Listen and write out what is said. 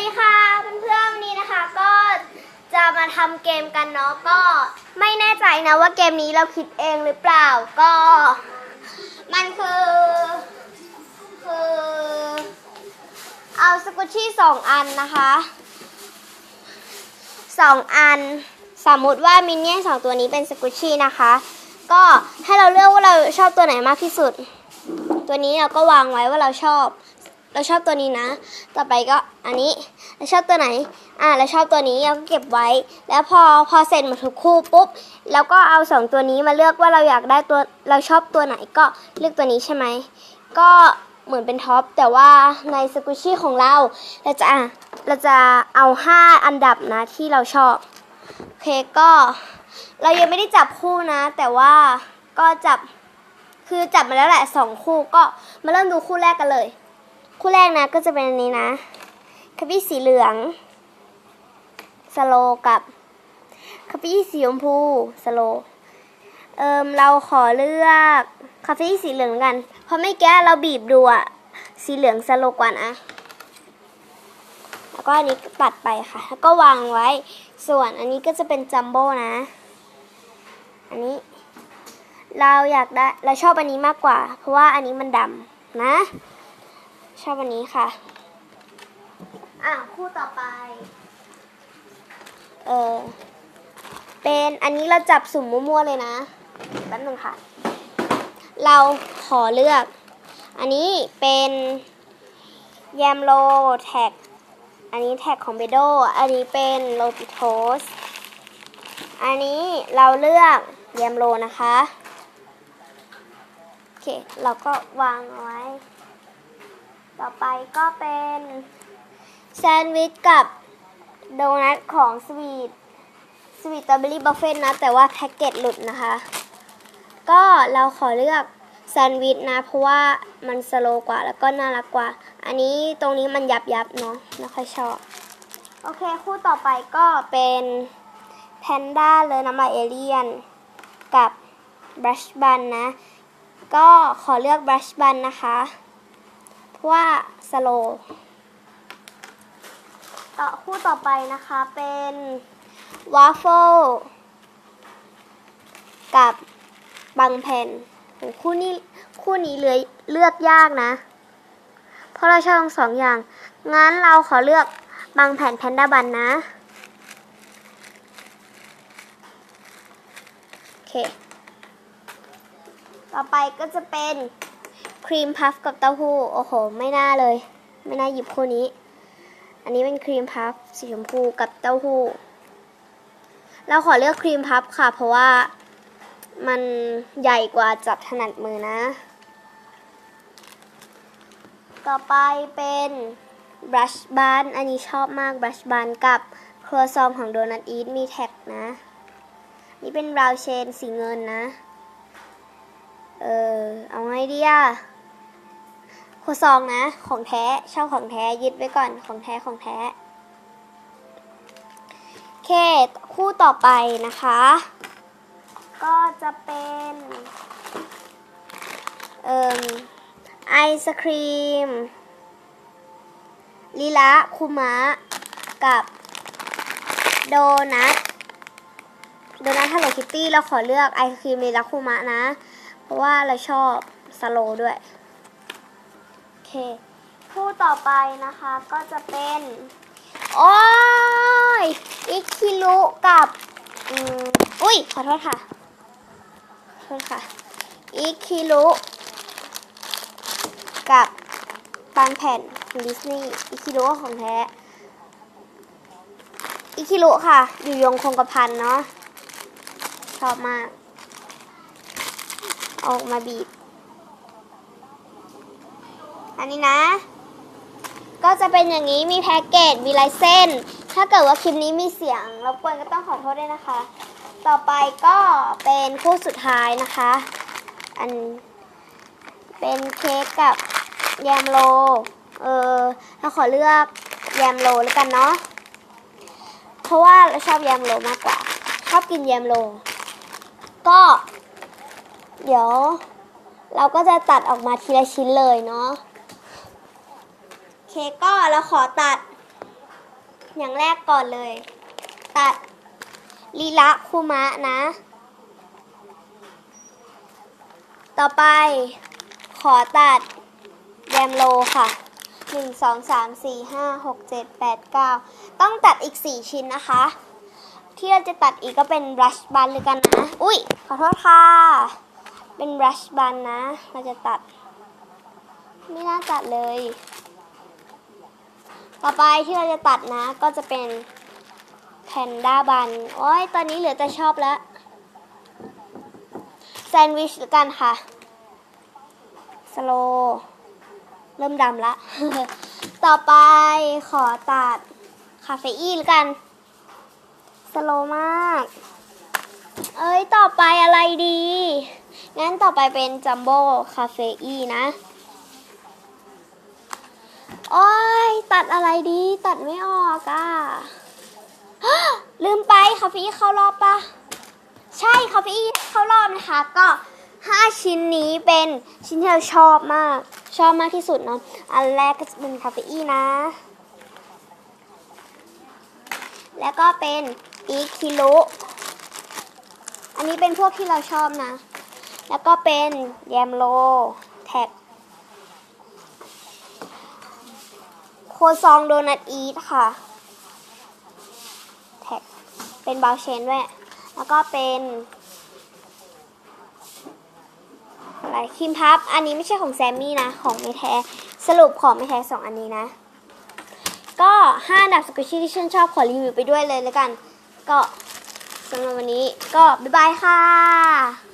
ดีค่ะเพื่อนๆวันนี้นะคะก็จะมาทำเกมกันเนาะก็ไม่แน่ใจนะว่าเกมนี้เราคิดเองหรือเปล่าก็ มันคือคือเอาสกุชชี่สองอันนะคะสองอันสมมุติว่ามินเนี่ยนสองตัวนี้เป็นสกุชชี่นะคะ ก็ให้เราเลือกว่าเราชอบตัวไหนมากที่สุด ตัวนี้เราก็วางไว้ว่าเราชอบ เราชอบตัวนี้นะ ต่อไปก็อันนี้เราชอบตัวไหน อ่าเราชอบตัวนี้เราก็เก็บไว้ แล้วพอพอเสร็จหมดทุกคู่ปุ๊บแล้วก็เอาสองตัวนี้มาเลือกว่าเราอยากได้ตัวเราชอบตัวไหนก็เลือกตัวนี้ใช่ไหมก็เหมือนเป็นท็อปแต่ว่าในสกุชชี่ของเราเราจะอะเราจะเอาห้าอันดับนะที่เราชอบ โอเคก็ เรายังไม่ได้จับคู่นะ แต่ว่าก็จับคือจับมาแล้วแหละสองคู่ก็มาเริ่มดูคู่แรกกันเลย คู่แรกนะก็จะเป็นอันนี้นะคาปี้สีเหลือง สโลกับคาปี้สีชมพู สโล เอิมเราขอเลือกคาเฟ่สีเหลืองกัน เพราะไม่แก้เราบีบดูอะสีเหลืองสโลกว่านะแล้วก็อันนี้ตัดไปค่ะ แล้วก็วางไว้ ส่วนอันนี้ก็จะเป็นจัมโบ้นะ อันนี้ เราอยากได้ เราชอบอันนี้มากกว่า เพราะว่าอันนี้มันดำนะ ชอบอันนี้ค่ะ อะคู่ต่อไป เออเป็นอันนี้เราจับสุ่มมั่วๆเลยนะแป๊บนึงค่ะ เราขอเลือก อันนี้เป็นแยมโลแท็ก อันนี้แท็กของเบโด อันนี้เป็นโลปิโทส อันนี้เราเลือกแยมโลนะคะ โอเค เราก็วางเอาไว้ ต่อไปก็เป็นแซนด์วิชกับโดนัทของสวีทสวีทสตรอเบอรี่บัฟเฟ่นะ แต่ว่าแพ็กเกจหลุดนะคะ ก็เราขอเลือกแซนด์วิชนะ เพราะว่ามันสโลกว่าแล้วก็น่ารักกว่า อันนี้ตรงนี้มันยับยับเนาะไม่ค่อยชอบ โอเค คู่ต่อไปก็เป็นแพนด้าเลยน้ำลายเอเลียน กับบรัชบันนะ ก็ขอเลือกบรัชบันนะคะ ว่าสโลต่อคู่ต่อไปนะคะเป็นวาฟเฟิลกับบางแผ่นโหคู่นี้คู่นี้เลยเลือกยากนะ เพราะเราชอบทั้งสองอย่าง งั้นเราขอเลือกบางแผ่นแพนด้าบันนะโอเค ต่อไปก็จะเป็น ครีมพัฟกับเต้าหู้ โอ้โห ไม่น่าเลย ไม่น่าหยิบคู่นี้ อันนี้เป็นครีมพัฟสีชมพูกับเต้าหู้ เราขอเลือกครีมพัฟค่ะ เพราะว่ามันใหญ่กว่าจับถนัดมือนะ ต่อไปเป็นบรัชบันอันนี้ชอบมากบรัชบันกับครัวซองของโดนัทอีทมีแท็กนะ นี่เป็นราวเชนสีเงินนะ เออ เอาไงดีอะ ครัวซองนะ ของแท้เชอบของแท้ยึดไว้ก่อนของแท้ของแท้โอเคคู่ต่อไปนะคะ ก็จะเป็นเอ่มไอศครีมลิละคุมะกับโดนัทโดนัทฮัลโลคิตตี้เราขอเลือกไอศครีมลิละคุมะนะ เพราะว่าเราชอบสโลด้วย เค คู่ต่อไปนะคะก็จะเป็น โอ้ยอิคิรุกับอุ้ยขอโทษค่ะขอโทษค่ะอิคิรุกับบางแผ่นดิสนีย์อิคิรุของแท้อิคิรุค่ะ อยู่ยงคงกระพันเนาะชอบมาก ออกมาบีบ อันนี้นะ ก็จะเป็นอย่างนี้มีแพ็กเกจมีลายเส้น ถ้าเกิดว่าคลิปนี้มีเสียงรบกวนก็ต้องขอโทษด้วยนะคะ ต่อไปก็เป็นคู่สุดท้ายนะคะ อันเป็นเค้กกับแยมโล เออเราขอเลือกแยมโลแล้วกันเนาะ เพราะว่าเราชอบแยมโลมากกว่า ชอบกินแยมโล ก็ เดี๋ยว เราก็จะตัดออกมาทีละชิ้นเลยเนาะ เคก็เราขอตัด อย่างแรกก่อนเลย ตัดลีละคุมะนะ ต่อไปขอตัดแยมโลค่ะหนึ่งสองสามสี่ห้าหกเจ็ดแปดเก้าต้องตัดอีกสี่ชิ้นนะคะ ที่เราจะตัดอีกก็เป็นบรัชบันเลยกันนะ อุ้ยขอโทษค่ะ เป็นบรัชบันนะ เราจะตัด ไม่น่าตัดเลย ต่อไปที่เราจะตัดนะ ก็จะเป็นแพนด้าบัน โอ้ย ตอนนี้เหลือแต่ชอบแล้ว แซนด์วิชกันค่ะ สโล เริ่มดำละ ต่อไปขอตัดคาเฟอีนกัน สโลมาก เอ้ย ต่อไปอะไรดี งั้นต่อไปเป็นจัมโบ้คาเฟอีนะ โอ้ยตัดอะไรดี ตัดไม่ออกอะลืมไปคาเฟอีนเข้ารอบปะใช่คาเฟอีนเข้ารอบนะคะ ก็ 5 ชิ้นนี้เป็นชิ้นที่เราชอบมาก ชอบมากที่สุดเนาะอันแรกก็จะเป็นคาเฟอีนนะแล้วก็เป็นอีคิรุอันนี้เป็นพวกที่เราชอบนะ แล้วก็เป็นแยมโล แท็ก โคซองโดนัทอีทค่ะ แท็ก เป็นบาวเชนด้วย แล้วก็เป็น อะไรครีมพับ อันนี้ไม่ใช่ของแซมมี่นะ ของไม่แท้สรุปของไม่แท้สองอันนี้นะ ก็ห้าดับสกุชชี่ที่ฉันชอบขอรีวิวไปด้วยเลยแล้วกัน ก็สำหรับวันนี้ก็บ๊ายบายค่ะ